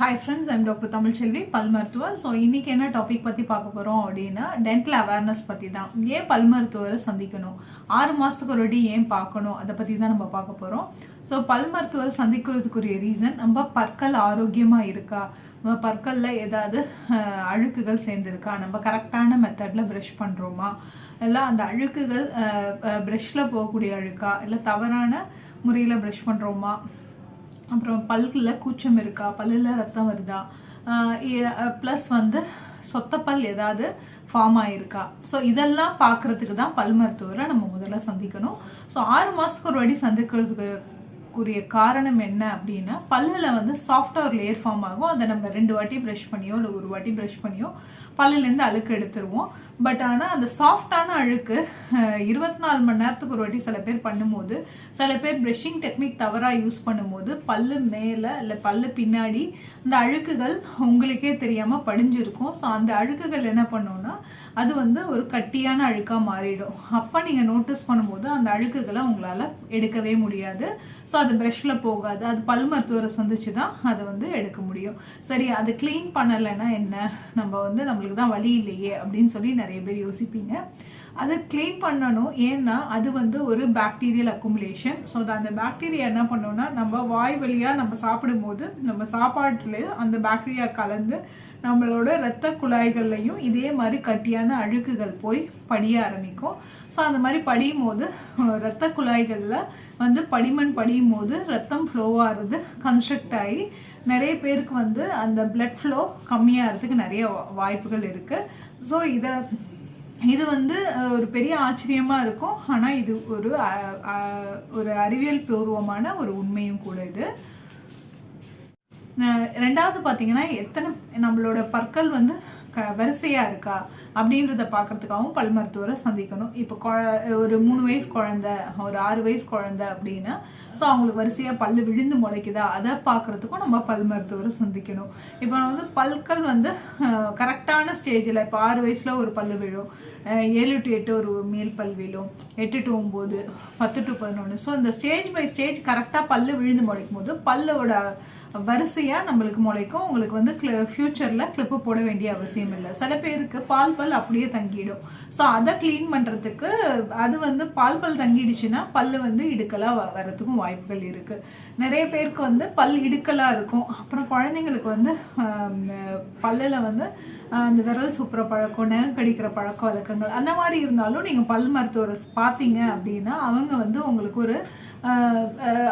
Hi friends I'm doctor Tamilselvi பல் மருத்துவர் so இன்றைக்கி என்ன டாபிக் பற்றி பார்க்க போகிறோம் அப்படின்னா டென்டல் அவேர்னஸ் பற்றி தான் ஏன் பல் மருத்துவரை சந்திக்கணும்? ஆறு மாதத்துக்கு ஒரு வாட்டி ஏன் பார்க்கணும்? அதை பற்றி தான் நம்ம பார்க்க போகிறோம் ஸோ பல் மருத்துவரை சந்திக்கிறதுக்குரிய ரீசன் நம்ம பற்கள் ஆரோக்கியமாக இருக்கா? நம்ம பற்களில் ஏதாவது அழுக்குகள் சேர்ந்துருக்கா? நம்ம கரெக்டான மெத்தடில் ப்ரஷ் பண்ணுறோமா இல்லை அந்த அழுக்குகள் ப்ரஷ்ஷில் போகக்கூடிய அழுக்கா? இல்லை தவறான முறையில் ப்ரஷ் பண்ணுறோமா அப்புறம் பல்லில் கூச்சம் இருக்கா? பல்லில் ரத்தம் வருதா? ப்ளஸ் வந்து சொத்தப்பல் ஏதாவது ஃபார்ம் ஆகிருக்கா ஸோ இதெல்லாம் பார்க்குறதுக்கு தான் பல் மருத்துவரை நம்ம முதல்ல சந்திக்கணும். ஸோ ஆறு மாதத்துக்கு ஒரு வாட்டி சந்திக்கிறதுக்கு உரிய காரணம் என்ன அப்படின்னா பல்லில் வந்து சாஃப்டாக ஒரு லேயர் ஃபார்ம் ஆகும். அதை நம்ம ரெண்டு வாட்டி ப்ரஷ் பண்ணியோ இல்லை ஒரு வாட்டி ப்ரஷ் பண்ணியோ பல்லுலேருந்து அழுக்கு எடுத்துருவோம். பட் ஆனால் அந்த சாஃப்டான அழுக்கு இருபத்தி நாலு மணி நேரத்துக்கு ஒரு வாட்டி சில பேர் பண்ணும்போது சில பேர் ப்ரெஷ்ஷிங் டெக்னிக் தவறாக யூஸ் பண்ணும்போது பல்லு மேலே இல்லை பல்லு பின்னாடி அந்த அழுக்குகள் உங்களுக்கே தெரியாமல் படிஞ்சிருக்கும். ஸோ அந்த அழுக்குகள் என்ன பண்ணோன்னா அது வந்து ஒரு கட்டியான அழுக்காக மாறிடும். அப்போ நீங்கள் நோட்டீஸ் பண்ணும்போது அந்த அழுக்குகளை உங்களால் எடுக்கவே முடியாது. ஸோ அது ப்ரெஷ்ஷில் போகாது. அது பல் மருத்துவரை சந்திச்சு தான் அதை வந்து எடுக்க முடியும். சரி அது க்ளீன் பண்ணலைன்னா என்ன? நம்ம வந்து நம்மளுக்கு தான் வழி இல்லையே அப்படின்னு சொல்லி நிறைய பேர் யோசிப்பீங்க. அதை க்ளீன் பண்ணணும். ஏன்னா அது வந்து ஒரு பாக்டீரியல் அக்குமுலேஷன் ஸோ அந்த பாக்டீரியா என்ன பண்ணோம்னா நம்ம வாய் வழியாக நம்ம சாப்பிடும்போது நம்ம சாப்பாட்டில் அந்த பாக்டீரியா கலந்து நம்மளோட இரத்த குழாய்கள்லையும் இதே மாதிரி கட்டியான அழுக்குகள் போய் படிய ஆரம்பிக்கும். ஸோ அந்த மாதிரி படியும் போது இரத்த குழாய்களில் வந்து படிமண் படியும் போது ரத்தம் ஃப்ளோ ஆகிறது கன்ஸ்ட்ரக்ட் ஆகி நிறைய பேருக்கு வந்து அந்த பிளட் ஃப்ளோ கம்மியாகிறதுக்கு நிறைய வாய்ப்புகள் இருக்குது ஸோ இதை இது வந்து ஒரு பெரிய ஆச்சரியமாக இருக்கும். ஆனால் இது ஒரு ஒரு அறிவியல் பூர்வமான ஒரு உண்மையும் கூட இது. ரெண்டாவது பார்த்தீங்கன்னா எத்தனை நம்மளோட பற்கள் வந்து க வரிசையாக இருக்கா? அப்படின்றத பார்க்கறதுக்காகவும் பல் மருத்துவரை சந்திக்கணும். இப்போ கொ ஒரு மூணு வயசு குழந்த ஒரு ஆறு வயசு குழந்த அப்படின்னா ஸோ அவங்களுக்கு வரிசையாக பல் விழுந்து முளைக்குதா? அதை பார்க்குறதுக்கும் நம்ம பல் மருத்துவரை சந்திக்கணும். இப்போ வந்து பல்கள் வந்து கரெக்டான ஸ்டேஜில் இப்போ ஆறு வயசில் ஒரு பல்லு விழும். ஏழு டு எட்டு ஒரு மேல் பல் விழும். எட்டு டு ஒம்பது பத்து டு பதினொன்று ஸோ இந்த ஸ்டேஜ் பை ஸ்டேஜ் கரெக்டாக பல்லு விழுந்து முளைக்கும் போது பல்லோட வரிசையாக நம்மளுக்கு முளைக்கும். உங்களுக்கு வந்து கிளி ஃப்யூச்சரில் கிளிப்பு போட வேண்டிய அவசியம் இல்லை. சில பேருக்கு பால் பல் அப்படியே தங்கிடும். ஸோ அதை க்ளீன் பண்ணுறதுக்கு அது வந்து பால் பல் தங்கிடுச்சுன்னா பல்லு வந்து இடுக்கலாக வ வரத்துக்கும் வாய்ப்புகள் இருக்குது நிறைய பேருக்கு வந்து பல் இடுக்கலாக இருக்கும். அப்புறம் குழந்தைங்களுக்கு வந்து பல்லில் வந்து அந்த விரல் சுப்புற பழக்கம் நகம் கடிக்கிற பழக்க வழக்கங்கள் அந்த மாதிரி இருந்தாலும் நீங்கள் பல் மருத்துவரை பார்த்தீங்க அப்படின்னா அவங்க வந்து உங்களுக்கு ஒரு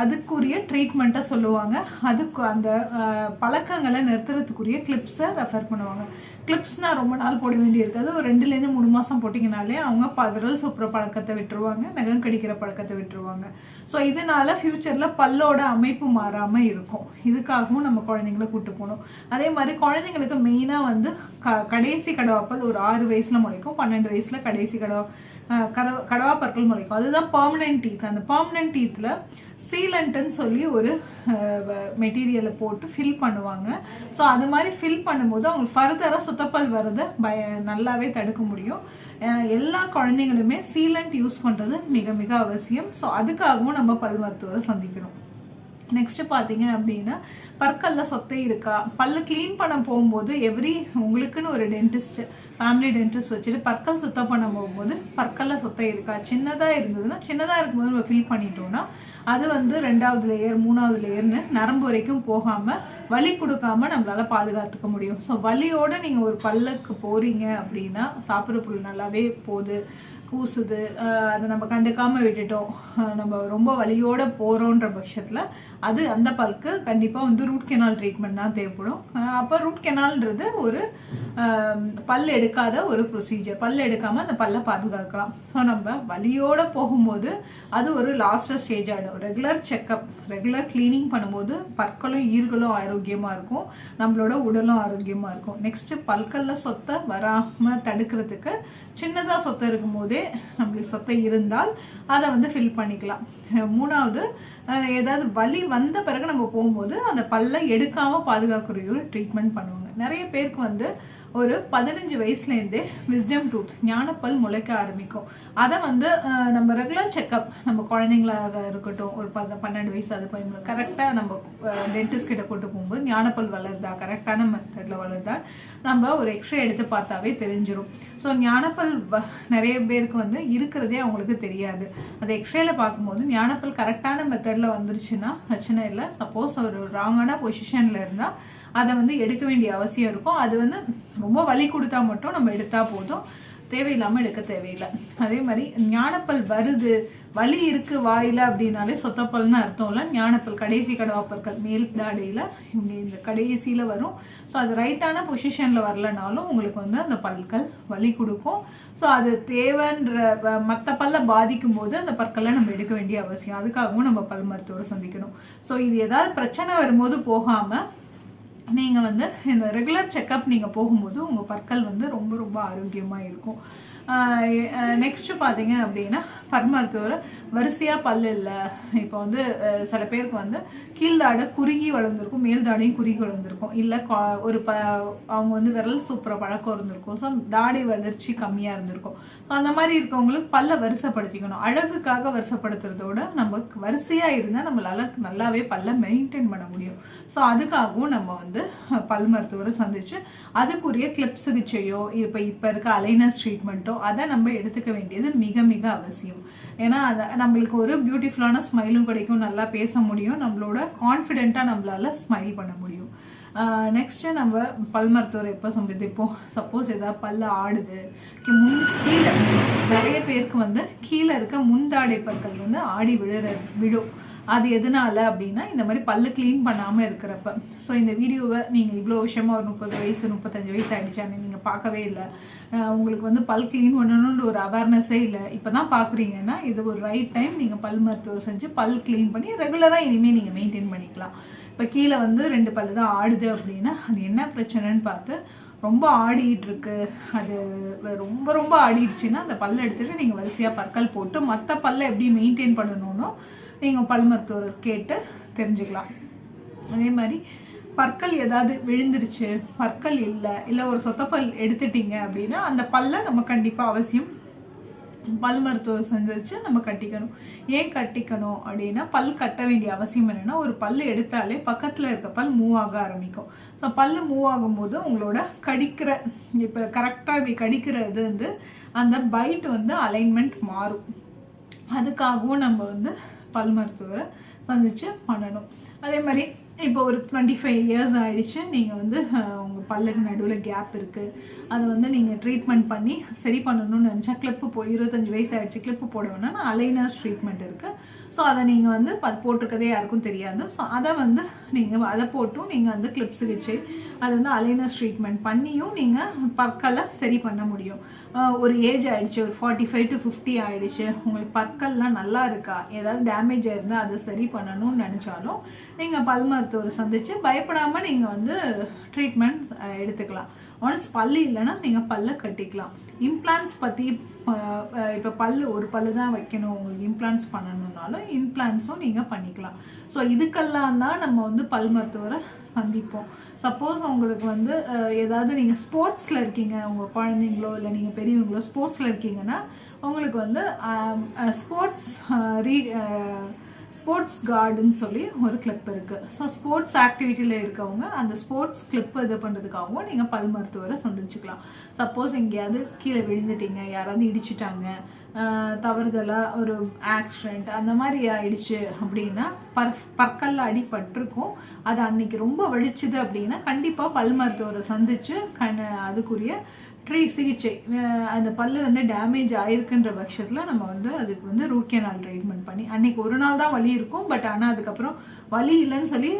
அதுக்குரிய ட்ரீட்மெண்ட்டை சொல்லுவாங்க. அதுக்கு அந்த பழக்கங்களை நிறுத்துறதுக்குரிய கிளிப்ஸை ரெஃபர் பண்ணுவாங்க. கிளிப்ஸ்னால் ரொம்ப நாள் போட வேண்டியிருக்காது ஒரு ரெண்டுலேருந்து மூணு மாதம் போட்டிங்கனாலே அவங்க ப விரல் சுப்புற பழக்கத்தை விட்டுருவாங்க. நகம் கடிக்கிற பழக்கத்தை விட்டுருவாங்க. ஸோ இதனால ஃப்யூச்சரில் பல்லோட அமைப்பு மாறாமல் இருக்கும். இதுக்காகவும் நம்ம குழந்தைங்கள கூட்டு போகணும். அதே மாதிரி குழந்தைங்களுக்கு மெயினாக வந்து க கடைசி கடவாப்பல் ஒரு ஆறு வயசில் முளைக்கும். பன்னெண்டு வயசில் கடைசி கடவா அஹ், கடவா பற்கள் முளைக்கும். அதுதான் பர்மனன்ட் டீத் அந்த பர்மனன்ட் டீத்தில் சீலண்ட்டுன்னு சொல்லி ஒரு மெட்டீரியலை போட்டு ஃபில் பண்ணுவாங்க. ஸோ அது மாதிரி ஃபில் பண்ணும்போது அவங்களுக்கு ஃபர்தராக சுத்தப்பல் வரதை பய நல்லாவே தடுக்க முடியும். எல்லா குழந்தைங்களுமே சீலண்ட் யூஸ் பண்ணுறது மிக மிக அவசியம். ஸோ அதுக்காகவும் நம்ம பல் மருத்துவரை சந்திக்கணும். நெக்ஸ்ட்டு பார்த்தீங்க அப்படின்னா பற்கல்ல சொத்தை இருக்கா? பல்லு க்ளீன் பண்ண போகும்போது எவ்ரி உங்களுக்குன்னு ஒரு டென்டிஸ்ட் ஃபேமிலி டென்டிஸ்ட் வச்சுட்டு பற்கள் சுத்தம் பண்ண போகும்போது பற்கல்ல சொத்தை இருக்கா? சின்னதாக இருந்ததுன்னா சின்னதாக இருக்கும்போது நம்ம ஃபீல் பண்ணிட்டோம்னா அது வந்து ரெண்டாவது லேயர் மூணாவது லேயர்னு நரம்பு வரைக்கும் போகாமல் வலி கொடுக்காம நம்மளால பாதுகாத்துக்க முடியும். ஸோ வலியோட நீங்கள் ஒரு பல்லுக்கு போறீங்க அப்படின்னா சாப்பிட்ற பொருள் நல்லாவே போகுது கூசுது அதை நம்ம கண்டுக்காம விட்டுட்டோம். நம்ம ரொம்ப வலியோட போகிறோன்ற பட்சத்தில் அது அந்த பல்க்கு கண்டிப்பாக வந்து ரூட் கெனால் ட்ரீட்மெண்ட் தான் தேவைப்படும். அப்போ ரூட் கெனால்ன்றது ஒரு பல் எடுக்காத ஒரு ப்ரொசீஜர் பல் எடுக்காமல் அந்த பல்லை பாதுகாக்கலாம். ஸோ நம்ம வலியோடு போகும்போது அது ஒரு லாஸ்டர் ஸ்டேஜ் ஆகிடும் ரெகுலர் செக்கப் ரெகுலர் க்ளீனிங் பண்ணும்போது பற்களும் ஈர்களும் ஆரோக்கியமாக இருக்கும். நம்மளோட உடலும் ஆரோக்கியமாக இருக்கும். நெக்ஸ்ட்டு பற்களில் சொத்தை வராமல் தடுக்கிறதுக்கு சின்னதாக சொத்தை இருக்கும்போதே நம்மளுக்கு சொத்தை இருந்தால் அதை வந்து ஃபில் பண்ணிக்கலாம். மூணாவது ஏதாவது வலி வந்த பிறகு நம்ம போகும்போது அந்த பல்லை எடுக்காமல் பாதுகாக்கிற ஒரு ட்ரீட்மெண்ட் பண்ணுவாங்க. நிறைய பேருக்கு வந்து ஒரு பதினஞ்சு வயசுலேருந்தே விஸ்டம் டூத் ஞானப்பல் முளைக்க ஆரம்பிக்கும். அதை வந்து நம்ம ரெகுலர் செக்கப் நம்ம குழந்தைங்களாக இருக்கட்டும் ஒரு பத பன்னெண்டு வயசு அது பண்ணி கரெக்டாக நம்ம டென்டிஸ்ட் கிட்ட கூட்டு போகும்போது ஞானப்பல் வளருதா கரெக்டான மெத்தடில் வளருதா நம்ம ஒரு எக்ஸ்ரே எடுத்து பார்த்தாவே தெரிஞ்சிடும் ஸோ ஞானப்பல் வ- நிறைய பேருக்கு வந்து இருக்கிறதே அவங்களுக்கு தெரியாது. அது எக்ஸ்ரேல பார்க்கும்போது ஞானப்பல் கரெக்டான மெத்தடில் வந்துருச்சுன்னா பிரச்சனை இல்லை. சப்போஸ் ஒரு ராங்கான பொசிஷனில் இருந்தால் அதை வந்து எடுக்க வேண்டிய அவசியம் இருக்கும் அது வந்து ரொம்ப வலி கொடுத்தா மட்டும் நம்ம எடுத்தால் போதும். தேவையில்லாமல் எடுக்க தேவையில்லை. அதே மாதிரி ஞானப்பல் வருது வலி இருக்கு வாயில அப்படின்னாலே சொத்தப்பல்னு அர்த்தம் இல்லை. ஞானப்பல் கடைசி கடவாப்பற்கள் மேல் தாடையில் இங்கே இந்த கடைசியில் வரும். ஸோ அது ரைட்டான பொசிஷனில் வரலனாலும் உங்களுக்கு வந்து அந்த பற்கள் வலி கொடுக்கும். ஸோ அது தேவைன்ற மற்ற பல்ல பாதிக்கும் போது அந்த பற்களை நம்ம எடுக்க வேண்டிய அவசியம். அதுக்காகவும் நம்ம பல் மருத்துவரை சந்திக்கணும். ஸோ இது ஏதாவது பிரச்சனை வரும்போது போகாமல் நீங்கள் வந்து இந்த ரெகுலர் செக்கப் நீங்கள் போகும்போது உங்கள் பற்கள் வந்து ரொம்ப ரொம்ப ஆரோக்கியமாக இருக்கும். நெக்ஸ்ட்டு பார்த்தீங்க அப்படின்னா பர்மருத்துவர் வரிசையாக பல் இல்லை இப்போ வந்து சில பேருக்கு வந்து கீழ்தாடை குறுகி வளர்ந்துருக்கும் மேல் தாடையும் குறுகி வளர்ந்துருக்கும். இல்லை ஒரு ப அவங்க வந்து விரல் சூப்பர பழக்கம் இருந்திருக்கும். ஸோ தாடை வளர்ச்சி கம்மியாக இருந்திருக்கும். ஸோ அந்த மாதிரி இருக்கவங்களுக்கு பல்ல வரிசைப்படுத்திக்கணும். அழகுக்காக வரிசைப்படுத்துறதோட நம்ம வரிசையாக இருந்தால் நம்மளால நல்லாவே பல்ல மெயின்டைன் பண்ண முடியும். ஸோ அதுக்காகவும் நம்ம வந்து பல் மருத்துவரை சந்திச்சு அதுக்குரிய கிளிப் சிகிச்சையோ இப்போ இப்போ இருக்க அலைனஸ் ட்ரீட்மெண்ட்டோ அதை நம்ம எடுத்துக்க வேண்டியது மிக மிக அவசியம். ஏன்னா அதை நம்மளுக்கு ஒரு பியூட்டிஃபுல்லான ஸ்மைலும் கிடைக்கும். நல்லா பேச முடியும். நம்மளோட கான்ஃபிடென்ட்டாக நம்மளால் ஸ்மைல் பண்ண முடியும். நெக்ஸ்ட்டு நம்ம பல் மருத்துவரை எப்போ இப்போது சப்போஸ் எதாவது பல்ல ஆடுது. முன் கீழே நிறைய பேருக்கு வந்து கீழே இருக்க முந்தாடை பற்கள் வந்து ஆடி விழுற விழும். அது எதனால அப்படின்னா இந்த மாதிரி பல்லு க்ளீன் பண்ணாமல் இருக்கிறப்ப. ஸோ இந்த வீடியோவை நீங்கள் இவ்வளோ விஷயமா ஒரு முப்பது வயசு முப்பத்தஞ்சு வயசு ஆயிடுச்சான்னு நீங்கள் பார்க்கவே இல்லை. உங்களுக்கு வந்து பல் க்ளீன் பண்ணணுன்ற ஒரு அவேர்னஸே இல்லை. இப்போ தான் பார்க்குறீங்கன்னா இது ஒரு ரைட் டைம் நீங்கள் பல் மருத்துவம் செஞ்சு பல் க்ளீன் பண்ணி ரெகுலராக இனிமேல் நீங்கள் மெயின்டைன் பண்ணிக்கலாம். இப்போ கீழே வந்து ரெண்டு பல்லு தான் ஆடுது அப்படின்னா அது என்ன பிரச்சனைன்னு பார்த்து ரொம்ப ஆடிட்டு இருக்கு. அது ரொம்ப ரொம்ப ஆடிடுச்சுன்னா அந்த பல்லை எடுத்துட்டு நீங்கள் வரிசையாக பற்கள் போட்டு மற்ற பல்லை எப்படி மெயின்டைன் பண்ணணும்னோ நீங்கள் பல் மருத்துவர் கேட்டு தெரிஞ்சுக்கலாம். அதே மாதிரி பற்கள் ஏதாவது விழுந்துருச்சு பற்கள் இல்லை இல்லை ஒரு சொத்தப்பல் எடுத்துட்டீங்க அப்படின்னா அந்த பல்லை நம்ம கண்டிப்பாக அவசியம் பல் மருத்துவர் சந்திச்சு நம்ம கட்டிக்கணும். ஏன் கட்டிக்கணும் அப்படின்னா பல் கட்ட வேண்டிய அவசியம் என்னன்னா ஒரு பல் எடுத்தாலே பக்கத்தில் இருக்க பல் மூவ் ஆக ஆரம்பிக்கும். ஸோ பல் மூவ் ஆகும்போது உங்களோட கடிக்கிற இப்போ கரெக்டாக இப்படி கடிக்கிற இது வந்து அந்த பைட் வந்து அலைன்மெண்ட் மாறும். அதுக்காகவும் நம்ம வந்து பல் மருத்துவரை சந்தித்து பண்ணணும். அதே மாதிரி இப்போ ஒரு டுவெண்ட்டி ஃபைவ் இயர்ஸ் ஆகிடுச்சு நீங்கள் வந்து உங்கள் பல்லுக்கு நடுவில் கேப் இருக்குது அதை வந்து நீங்கள் ட்ரீட்மெண்ட் பண்ணி சரி பண்ணணும்னு நினச்சா கிளிப்பு போ இருபத்தஞ்சி வயசு ஆகிடுச்சு கிளிப்பு போட அலைனர்ஸ் ட்ரீட்மெண்ட் இருக்குது ஸோ அதை நீங்கள் வந்து ப போட்டிருக்கதே யாருக்கும் தெரியாது. ஸோ அதை வந்து நீங்கள் அதை போட்டும் நீங்கள் வந்து கிளிப் சிகிச்சை அது வந்து அலைனர்ஸ் ட்ரீட்மெண்ட் பண்ணியும் நீங்கள் பற்களை சரி பண்ண முடியும். ஒரு ஏஜ் ஆயிடுச்சு ஒரு ஃபார்ட்டி ஃபைவ் டு ஃபிஃப்டி ஆயிடுச்சு. உங்களுக்கு பற்கள்லாம் நல்லா இருக்கா? ஏதாவது டேமேஜ் ஆயிருந்தால் அதை சரி பண்ணணும்னு நினச்சாலும் நீங்கள் பல் மருத்துவரை சந்திச்சு பயப்படாமல் நீங்கள் வந்து ட்ரீட்மெண்ட் எடுத்துக்கலாம். ஒன்ஸ் பல் இல்லைன்னா நீங்கள் பல்ல கட்டிக்கலாம். இம்ப்ளான்ஸ் பற்றி இப்போ பல் ஒரு பல்லு தான் வைக்கணும். உங்களுக்கு இம்ப்ளான்ஸ் பண்ணணுன்னாலும் இம்ப்ளான்ஸும் நீங்கள் பண்ணிக்கலாம். ஸோ இதுக்கெல்லாம் தான் நம்ம வந்து பல் மருத்துவரை சந்திப்போம். சப்போஸ் உங்களுக்கு வந்து ஏதாவது நீங்கள் ஸ்போர்ட்ஸில் இருக்கீங்க உங்கள் குழந்தைங்களோ இல்லை நீங்கள் பெரியவங்களோ ஸ்போர்ட்ஸில் இருக்கீங்கன்னா உங்களுக்கு வந்து ஸ்போர்ட்ஸ் ரீ ஸ்போர்ட்ஸ் கார்டுன்னு சொல்லி ஒரு கிளிப் இருக்குது ஸோ ஸ்போர்ட்ஸ் ஆக்டிவிட்டியில் இருக்கவங்க அந்த ஸ்போர்ட்ஸ் கிளிப் இது பண்ணுறதுக்காகவும் நீங்கள் பல் மருத்துவரை சந்திச்சுக்கலாம். சப்போஸ் எங்கேயாவது கீழே விழுந்துட்டீங்க யாராவது இடிச்சிட்டாங்க தவறுதலாக ஒரு ஆக்சிடெண்ட் அந்த மாதிரி ஆயிடுச்சு அப்படின்னா பற் பற்கல்ல அடிபட்டிருக்கும். அது அன்னைக்கு ரொம்ப வலிச்சுது அப்படின்னா கண்டிப்பாக பல் மருத்துவரை சந்திச்சு கண் அதுக்குரிய ட்ரீ சிகிச்சை அந்த பல்லு வந்து டேமேஜ் ஆயிருக்குன்ற பட்சத்தில் நம்ம வந்து அதுக்கு வந்து ரூட் கேனால் ட்ரீட்மெண்ட் பண்ணி அன்னைக்கு ஒரு நாள் தான் வலி இருக்கும் பட் ஆனால் அதுக்கப்புறம் வலி இல்லைன்னு சொல்லி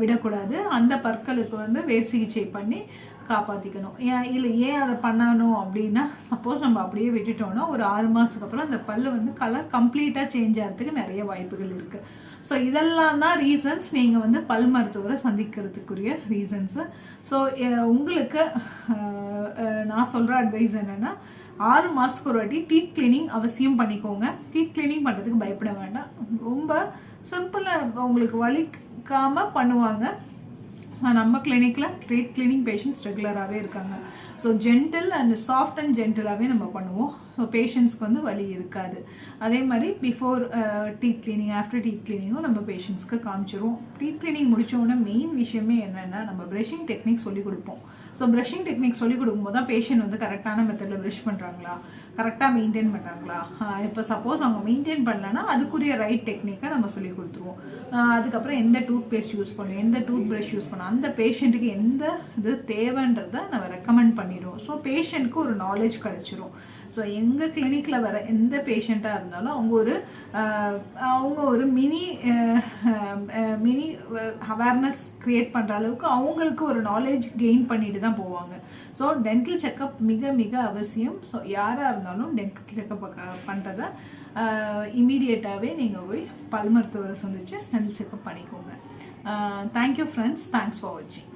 விடக்கூடாது. அந்த பற்களுக்கு வந்து வேர் சிகிச்சை பண்ணி காப்பாற்றிக்கணும் ஏன் இல்லை ஏன் அதை பண்ணணும் அப்படின்னா சப்போஸ் நம்ம அப்படியே விட்டுட்டோம்னா ஒரு ஆறு மாதத்துக்கு அப்புறம் அந்த பல்லு வந்து கலர் கம்ப்ளீட்டாக சேஞ்ச் ஆகிறதுக்கு நிறைய வாய்ப்புகள் இருக்குது ஸோ இதெல்லாம் தான் ரீசன்ஸ் நீங்கள் வந்து பல் மருத்துவரை சந்திக்கிறதுக்குரிய ரீசன்ஸு ஸோ உங்களுக்கு நான் சொல்கிற அட்வைஸ் என்னென்னா ஆறு மாதத்துக்கு ஒரு வாட்டி டீத் கிளீனிங் அவசியம் பண்ணிக்கோங்க. டீத் கிளீனிங் பண்ணுறதுக்கு பயப்பட வேண்டாம். ரொம்ப சிம்பிளாக உங்களுக்கு வலிக்காமல் பண்ணுவாங்க. நம்ம கிளினிக்கில் ட்ரீட் கிளீனிங் பேஷண்ட்ஸ் ரெகுலராகவே இருக்காங்க. So gentle and soft and ஜென்டிலாகவே நம்ம பண்ணுவோம். ஸோ பேஷண்ட்ஸ்க்கு வந்து வலி இருக்காது. அதே மாதிரி before teeth cleaning after teeth கிளீனிங்கும் நம்ம பேஷண்ட்ஸ்க்கு காமிச்சிருவோம். டீத் கிளீனிங் முடிச்ச மெயின் விஷயமே என்னென்னா நம்ம ப்ரஷிங் டெக்னிக் சொல்லி கொடுப்போம். ஸோ ப்ரஷிங் டெக்னிக் சொல்லிக் கொடுக்கும்போது தான் பேஷண்ட் வந்து கரெக்டான மெத்தடில் ப்ரஷ் பண்ணுறாங்களா கரெக்டாக மெயின்டைன் பண்ணுறாங்களா இப்போ சப்போஸ் அவங்க மெயின்டைன் பண்ணலன்னா அதுக்குரிய ரைட் டெக்னிக்கை நம்ம சொல்லி கொடுத்துருவோம். அதுக்கப்புறம் எந்த டூத் பேஸ்ட் யூஸ் பண்ணணும் எந்த டூத் ப்ரஷ் யூஸ் பண்ணணும் அந்த பேஷண்ட்டுக்கு எந்த இது தேவைன்றதை நம்ம ரெக்கமெண்ட் பண்ணிடுவோம். ஸோ பேஷண்ட்க்கு ஒரு நாலேஜ் கிடச்சிரும். ஸோ எங்கள் கிளினிக்கில் வர எந்த பேஷண்ட்டாக இருந்தாலும் அவங்க ஒரு அவங்க ஒரு மினி மினி அவேர்னஸ் க்ரியேட் பண்ணுற அளவுக்கு அவங்களுக்கு ஒரு நாலேஜ் கெயின் பண்ணிட்டு தான் போவாங்க. ஸோ டென்டல் செக்கப் மிக மிக அவசியம். ஸோ யாராக இருந்தாலும் டென்டல் செக்கப் பண்ணுறத இமீடியட்டாகவே நீங்கள் போய் பல் மருத்துவரை சந்தித்து டென்டல் செக்கப் பண்ணிக்கோங்க. Thank you friends thanks for வாட்சிங்